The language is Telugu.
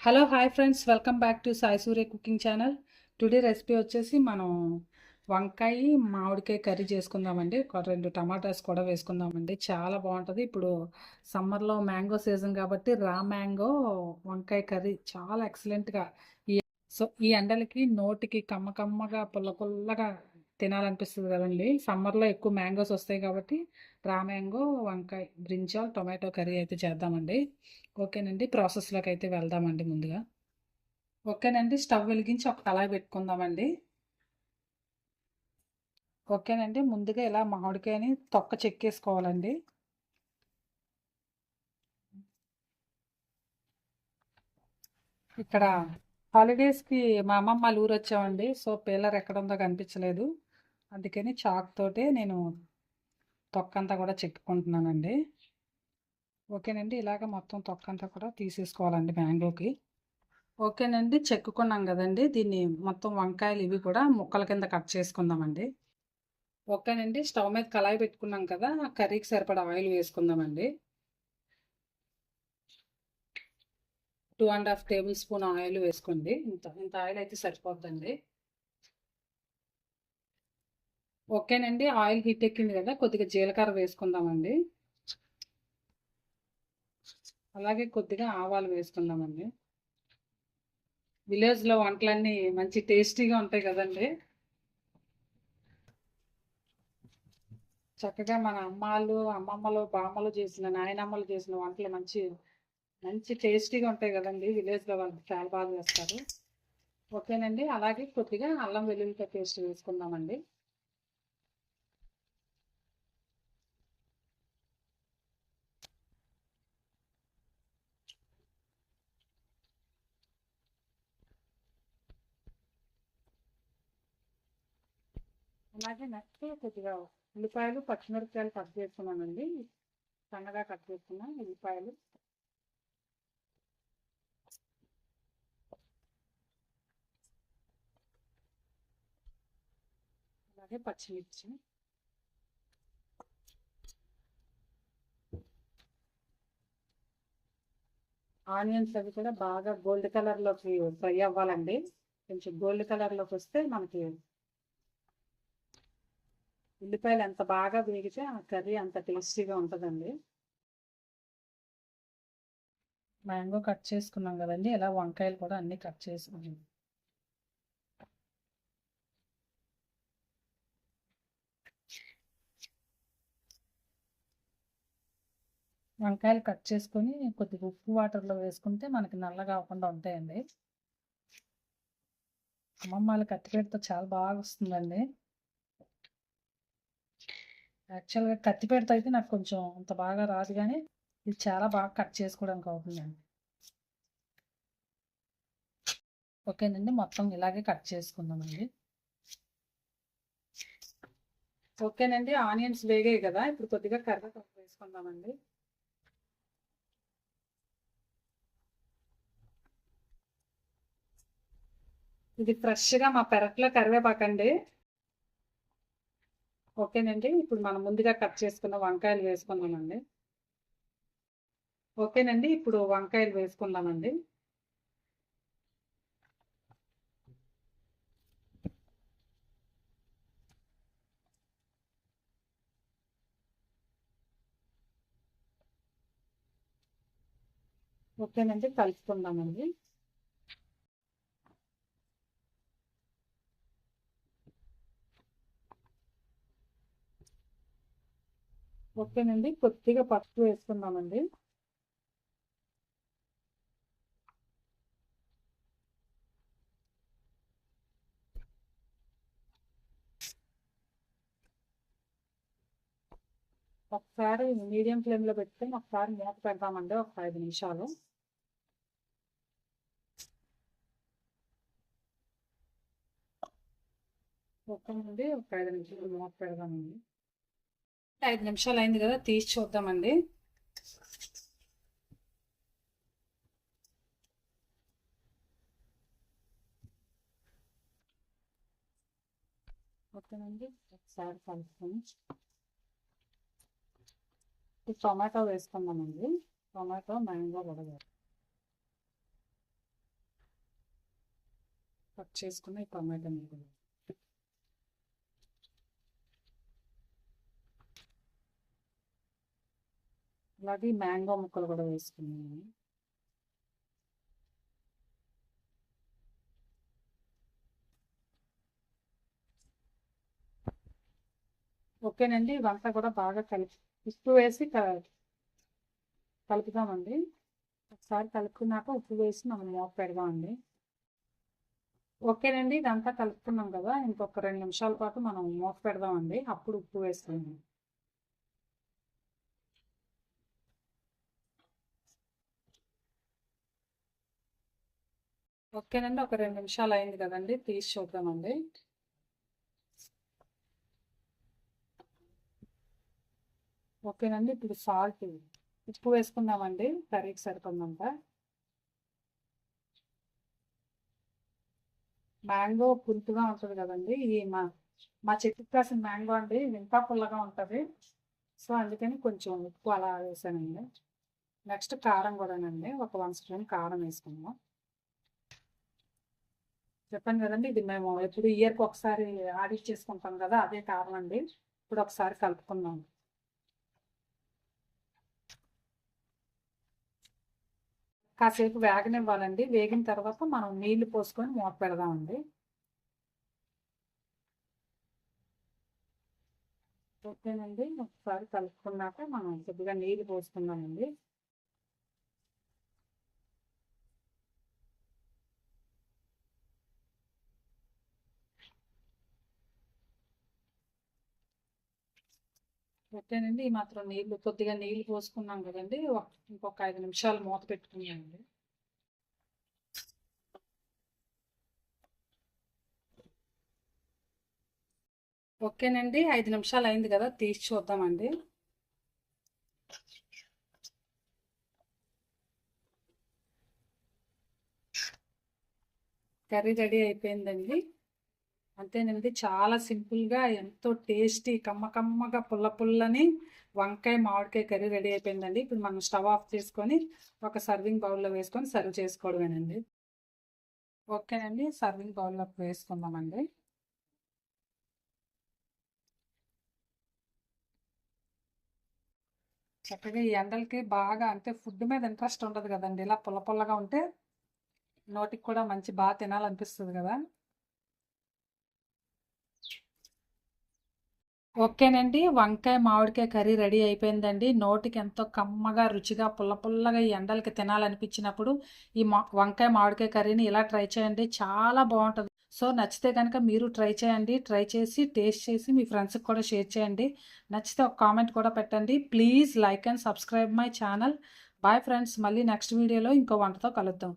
Hello hi friends welcome back to Sai Surya cooking channel today recipe వచ్చేసి మనం వంకాయ మామిడికాయ కర్రీ చేసుకుందామండి. ఒక రెండు టమాటాస్ కూడా వేసుకుందామండి. చాలా బాగుంటుంది. ఇప్పుడు సమ్మర్లో మ్యాంగో సీజన్ కాబట్టి రా మ్యాంగో వంకాయ కర్రీ చాలా ఎక్సలెంట్గా ఈ సో ఈ ఎండలకి నోటికి కమ్మ కమ్మగా పుల్ల పుల్లగా తినాలనిపిస్తుంది కదండి. సమ్మర్లో ఎక్కువ మ్యాంగోస్ వస్తాయి కాబట్టి రా మ్యాంగో వంకాయ బ్రింజాల్ టొమాటో కర్రీ అయితే చేద్దామండి. ఓకేనండి. ప్రాసెస్లోకి అయితే వెళ్దామండి ముందుగా. ఓకేనండి. స్టవ్ వెలిగించి ఒక కళాయి పెట్టుకుందామండి. ఓకేనండి. ముందుగా ఇలా మామిడికాయని తొక్క చెక్కేసుకోవాలండి. ఇక్కడ హాలిడేస్కి మా అమ్మమ్మ వాళ్ళ ఊరు వచ్చామండి సో పిల్లర్ ఎక్కడ ఉందో కనిపించలేదు. అందుకని చాక్ తోటే నేను తొక్కంతా కూడా చెక్కుకుంటున్నానండి ఓకేనండి ఇలాగ మొత్తం తొక్కంతా కూడా తీసేసుకోవాలండి మ్యాంగోకి ఓకేనండి చెక్కుకున్నాం కదండి దీన్ని మొత్తం వంకాయలు ఇవి కూడా ముక్కల కింద కట్ చేసుకుందామండి. ఓకేనండి స్టవ్ మీద కళాయి పెట్టుకున్నాం కదా ఆ కర్రీకి సరిపడా ఆయిల్ వేసుకుందామండి. Two and half tablespoon oil వేసుకోండి. ఇంత ఇంత ఆయిల్ అయితే సరిపోద్దండి. ఓకేనండి. ఆయిల్ హీట్ ఎక్కింది కదా కొద్దిగా జీలకర్ర వేసుకుందామండి. అలాగే కొద్దిగా ఆవాలు వేసుకుందామండి. విలేజ్లో వంటలన్నీ మంచి టేస్టీగా ఉంటాయి కదండి. చక్కగా మన అమ్మాలు అమ్మమ్మలు బామ్మలు చేసిన నాయనమ్మలు చేసిన వంటలు మంచి మంచి టేస్టీగా ఉంటాయి కదండి. విలేజ్లో వాళ్ళు చాలా బాగా చేస్తారు. ఓకేనండి. అలాగే కొద్దిగా అల్లం వెల్లుల్లిపాయ పేస్ట్ వేసుకుందామండి. అలాగే నెక్స్ట్ కొద్దిగా ఉల్లిపాయలు పచ్చిమిరపకాయలు కట్ చేసుకున్నానండి. సన్నగా కట్ చేసుకున్నాం ఉల్లిపాయలు. అలాగే పచ్చిమిర్చి. ఆనియన్స్ అవి కూడా బాగా గోల్డ్ కలర్లోకి ఫ్రై అవ్వాలండి. కొంచెం గోల్డ్ కలర్లోకి వస్తే మనకి ఉల్లిపాయలు ఎంత బాగా వేగితే ఆ కర్రీ అంత టేస్టీగా ఉంటుందండి. మ్యాంగో కట్ చేసుకున్నాం కదండి ఇలా వంకాయలు కూడా అన్నీ కట్ చేసుకున్నాం. వంకాయలు కట్ చేసుకొని కొద్దిగా ఉప్పు వాటర్లో వేసుకుంటే మనకి నల్లగా అవ్వకుండా ఉంటాయండి. అమ్మమ్మ వాళ్ళ కత్తిపేటతో చాలా బాగా వస్తుందండి. యాక్చువల్గా కత్తిపేటతో అయితే నాకు కొంచెం అంత బాగా రాదు కానీ ఇది చాలా బాగా కట్ చేసుకోవడానికి అవుతుందండి. ఓకేనండి మొత్తం ఇలాగే కట్ చేసుకుందామండి. ఓకేనండి ఆనియన్స్ వేగాయి కదా ఇప్పుడు కొద్దిగా కరివేపాకు వేసుకుందామండి. ఇది ఫ్రెష్గా మా పెరట్లో కరివేపాకండి. ఓకేనండి. ఇప్పుడు మనం ముందుగా కట్ చేసుకున్న వంకాయలు వేసుకుందామండి. ఓకేనండి. ఇప్పుడు వంకాయలు వేసుకుందామండి. ఓకేనండి. కలుపుకుందామండి. ఓకేనండి కొద్దిగా పసుపు వేసుకుందామండి. ఒకసారి మీడియం ఫ్లేమ్లో పెడితే ఒకసారి మూత పెడదామండి ఒక ఐదు నిమిషాలు. ఓకేనండి ఒక ఐదు నిమిషాలు మూత పెడదామండి. ఐదు నిమిషాలు అయింది కదా తీసి చూద్దామండి. ఓకేనండి ఒకసారి కలుపుకొని టొమాటో వేసుకుందామండి. టొమాటో మ్యాంగో వడగారు కట్ చేసుకున్న ఈ టొమాటో మీద అలాగే మ్యాంగో ముక్కలు కూడా వేసుకున్నాను. ఓకేనండి వంట కూడా బాగా కలిపి ఉప్పు వేసి క- కలుపుదామండి. ఒకసారి కలుపుకున్నాక ఉప్పు వేసి మనం మూత పెడదామండి. ఓకేనండి ఇదంతా కలుపుకున్నాం కదా ఇంకొక రెండు నిమిషాల పాటు మనం మూత పెడదామండి. అప్పుడు ఉప్పు వేసుకుందాం. ఓకేనండి ఒక రెండు నిమిషాలు అయింది కదండి తీసి చూద్దామండి. ఓకేనండి ఇప్పుడు సాల్ట్ ఉప్పు వేసుకుందామండి కర్రీకి సరిపడినంత. మ్యాంగో పులుపుగా ఉంటుంది కదండి ఇది మా మా చెట్టుకి కాసిన మ్యాంగో అండి ఇంకా పుల్లగా ఉంటుంది. సో అందుకని కొంచెం ఉప్పు అలా వేసానండి. నెక్స్ట్ కారం కూడానండి ఒక వన్ స్పూన్ కారం వేసుకుందాం. చెప్పాను కదండి ఇది మేము ఎప్పుడు ఇయర్కి ఒకసారి ఆడిట్ చేసుకుంటాం కదా అదే కారణం అండి. ఇప్పుడు ఒకసారి కలుపుకుందాం. కాసేపు వేగనివ్వాలండి వేగిన తర్వాత మనం నీళ్ళు పోసుకొని మూత పెడదామండి. ఓకేనండి ఒకసారి కలుపుకున్నాక మనం కొద్దిగా నీళ్ళు పోసుకుందామండి. ఓకేనండి ఈ మాత్రం నీళ్ళు కొద్దిగా నీళ్ళు పోసుకున్నాం కదండి. ఒక- ఇంకొక ఐదు నిమిషాలు మూత పెట్టుకున్నామండి ఓకేనండి. ఐదు నిమిషాలు అయింది కదా తీసి చూద్దామండి. కర్రీ రెడీ అయిపోయిందండి. అంతేనండి చాలా సింపుల్గా ఎంతో టేస్టీ కమ్మ కమ్మగా పుల్ల పుల్లని వంకాయ మామిడికాయ కర్రీ రెడీ అయిపోయిందండి. ఇప్పుడు మనం స్టవ్ ఆఫ్ చేసుకొని ఒక సర్వింగ్ బౌల్లో వేసుకొని సర్వ్ చేసుకోవడమేనండి. ఓకేనండి సర్వింగ్ బౌల్లోకి వేసుకుందామండి. చక్కగా ఈ ఎండలకి బాగా అంటే ఫుడ్ మీద ఇంట్రెస్ట్ ఉండదు కదండి. ఇలా పుల్ల పుల్లగా ఉంటే నోటికి కూడా మంచి బాగా తినాలనిపిస్తుంది కదా. ఓకేనండి వంకాయ మామిడికాయ కర్రీ రెడీ అయిపోయిందండి. నోటికి ఎంతో కమ్మగా రుచిగా పుల్ల పుల్లగా ఈ ఎండలకి తినాలనిపించినప్పుడు ఈ మా వంకాయ మామిడికాయ కర్రీని ఇలా ట్రై చేయండి. చాలా బాగుంటుంది. సో నచ్చితే కనుక మీరు ట్రై చేయండి. ట్రై చేసి టేస్ట్ చేసి మీ ఫ్రెండ్స్కి కూడా షేర్ చేయండి. నచ్చితే ఒక కామెంట్ కూడా పెట్టండి. Please like and subscribe my channel. Bye friends. మళ్ళీ నెక్స్ట్ వీడియోలో ఇంకో వంటతో కలుద్దాం.